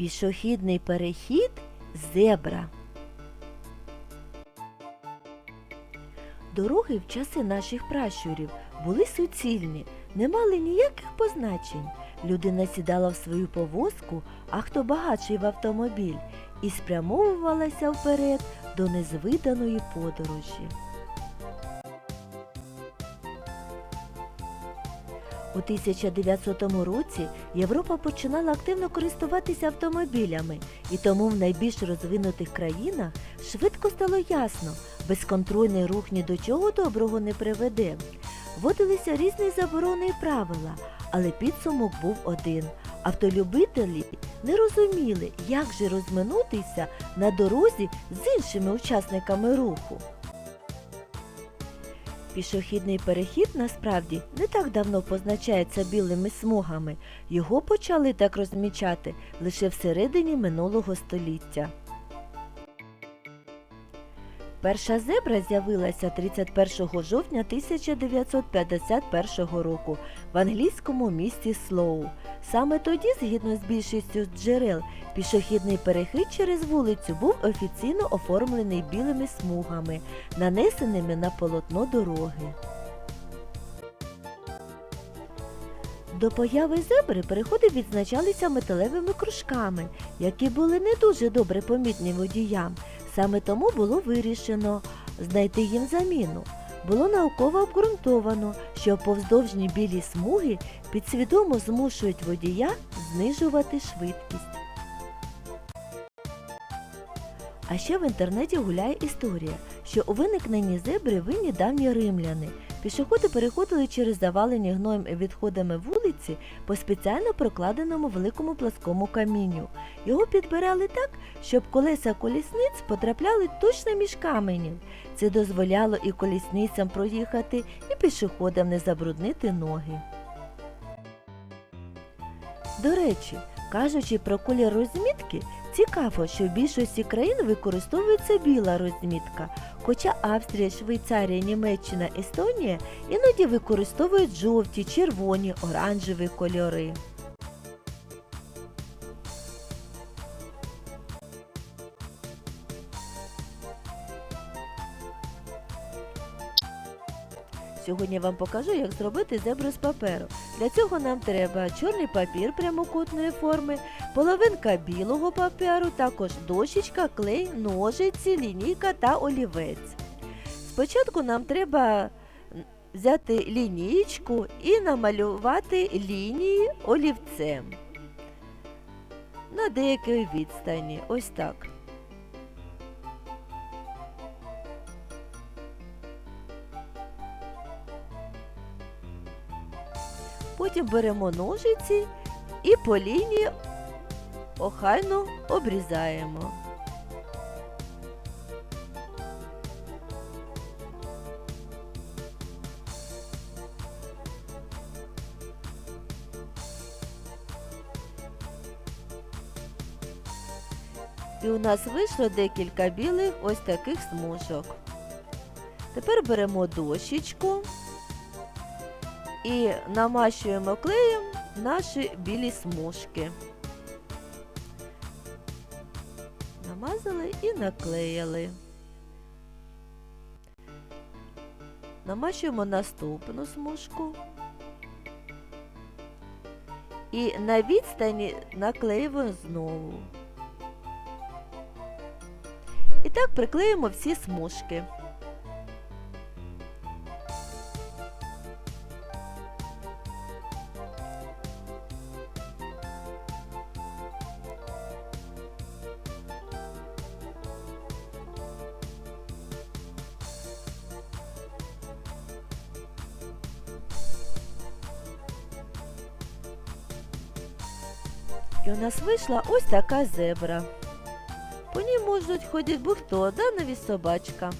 Пішохідний перехід зебра. Дороги в часи наших пращурів були суцільні, не мали ніяких позначень. Людина сідала в свою повозку, а хто багатший в автомобіль, і спрямовувалася вперед до незвиданої подорожі. У 1900 році Європа починала активно користуватися автомобілями, і тому в найбільш розвинутих країнах швидко стало ясно, безконтрольний рух ні до чого доброго не приведе. Вводилися різні заборони і правила, але підсумок був один. Автолюбителі не розуміли, як же розминутися на дорозі з іншими учасниками руху. Пішохідний перехід насправді не так давно позначається білими смугами. Його почали так розмічати лише всередині минулого століття. Перша зебра з'явилася 31 жовтня 1951 року в англійському місті Слоу. Саме тоді, згідно з більшістю джерел, пішохідний перехід через вулицю був офіційно оформлений білими смугами, нанесеними на полотно дороги. До появи зебри переходи відзначалися металевими кружками, які були не дуже добре помітні водіям. Саме тому було вирішено знайти їм заміну. Було науково обґрунтовано, що повздовжні білі смуги підсвідомо змушують водія знижувати швидкість. А ще в інтернеті гуляє історія, що у виникненні зебри винні давні римляни. Пішоходи переходили через завалені гноєм і відходами вулиці по спеціально прокладеному великому пласкому камінню. Його підбирали так, щоб колеса колісниць потрапляли точно між каменів. Це дозволяло і колісницям проїхати, і пішоходам не забруднити ноги. До речі, кажучи про колір розмітки, цікаво, що в більшості країн використовується біла розмітка, хоча Австрія, Швейцарія, Німеччина, Естонія іноді використовують жовті, червоні, оранжеві кольори. Сьогодні я вам покажу, як зробити зебру з паперу. Для цього нам треба чорний папір прямокутної форми, половинка білого паперу, також дощечка, клей, ножиці, лінійка та олівець. Спочатку нам треба взяти лінійку і намалювати лінії олівцем на деякій відстані. Ось так. Потім беремо ножиці і по лінії охайно обрізаємо. І у нас вийшло декілька білих ось таких смужок. Тепер беремо дощечку і намащуємо клеєм наші білі смужки. Намазали і наклеїли. Намащуємо наступну смужку. І на відстані наклеюємо знову. І так приклеїмо всі смужки. І у нас вийшла ось така зебра. По ній можуть ходити будь-хто, да навіть собачка.